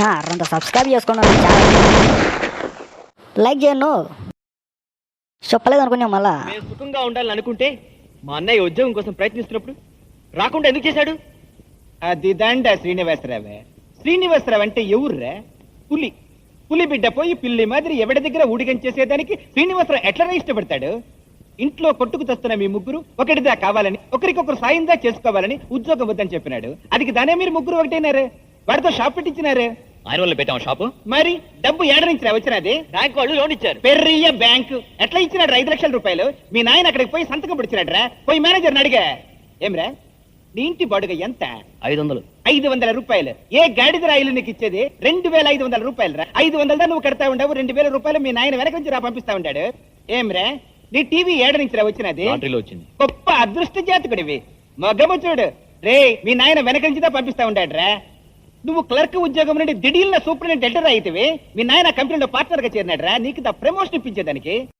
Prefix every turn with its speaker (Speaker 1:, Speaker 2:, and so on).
Speaker 1: నా రెండు సబ్స్క్రైబ్ చేసుకున్నాను ఛానల్ లైక్ చేయను చెప్పలేదు అనుకున్నాం మళ్ళా.
Speaker 2: సుఖంగా ఉండాలని అనుకుంటే మా అన్నయ్య ఉద్యోగం కోసం ప్రయత్నిస్తున్నప్పుడు రాకుండా ఎందుకు చేశాడు?
Speaker 3: అది దండ శ్రీనివాసరావు. శ్రీనివాసరావు అంటే ఎవర్రా? పులి. పులి బిడ్డ పోయి పిల్లి మాదిరి ఎవడి దగ్గర ఊడిగం చేసేదానికి శ్రీనివాసరావు ఎట్లనే ఇష్టపడతాడు? ఇంట్లో కొట్టుకు తెస్తున్న మీ ముగ్గురు ఒకటిదా కావాలని ఒకరికొకరు సాయందా చేసుకోవాలని ఉద్యోగం వద్దని చెప్పినాడు. అదికి దానే మీరు ముగ్గురు ఒకటేనారే? వాడితో షాప్ పెట్టించినారే?
Speaker 2: ఆయన వల్ల పెట్టాం షాపు?
Speaker 3: మరి డబ్బు ఏడ నుంచి వచ్చినది?
Speaker 2: బ్యాంక్ వాళ్ళు లోన్ ఇచ్చారు.
Speaker 3: పెర్రియ బ్యాంకు. ఎట్లా ఇచ్చినాడు ఐదు లక్షల రూపాయలు? మీ నాయన అక్కడికి పోయి సంతకం పిడిచినాడ్రా పోయి మేనేజర్ని అడిగా. ఏమ్రా నీ ఇంటి బాడుగ ఎంత?
Speaker 2: ఐదు వందలు
Speaker 3: ఐదు వందల రూపాయలు. ఏ గాడిద రాయిలు నీకు ఇచ్చేది? రెండు వేల ఐదు వందల రూపాయలు రా. ఐదు వందల నువ్వు కడతా ఉండవు. రెండు వేల రూపాయలు మీ నాయన వెనక నుంచి రా పంపిస్తా ఉంటాడు ఏమ్రా నీ టీవీ ఏడ నుంచి రా వచ్చినది?
Speaker 2: వచ్చింది.
Speaker 3: గొప్ప అదృష్ట జాతకుడివి. మగము చూడు రే మీ నాయన వెనక నుంచి పంపిస్తా ఉంటాడు రా. నువ్వు క్లర్క్ ఉద్యోగం నుండి దిడీల్న సూపరింటెండెంట్ ఎల్డర్ అయితే మీ నాయన కంపెనీలో పార్ట్నర్గా చేరినాడు రా నీకు ప్రమోషన్ ఇప్పించేదానికి.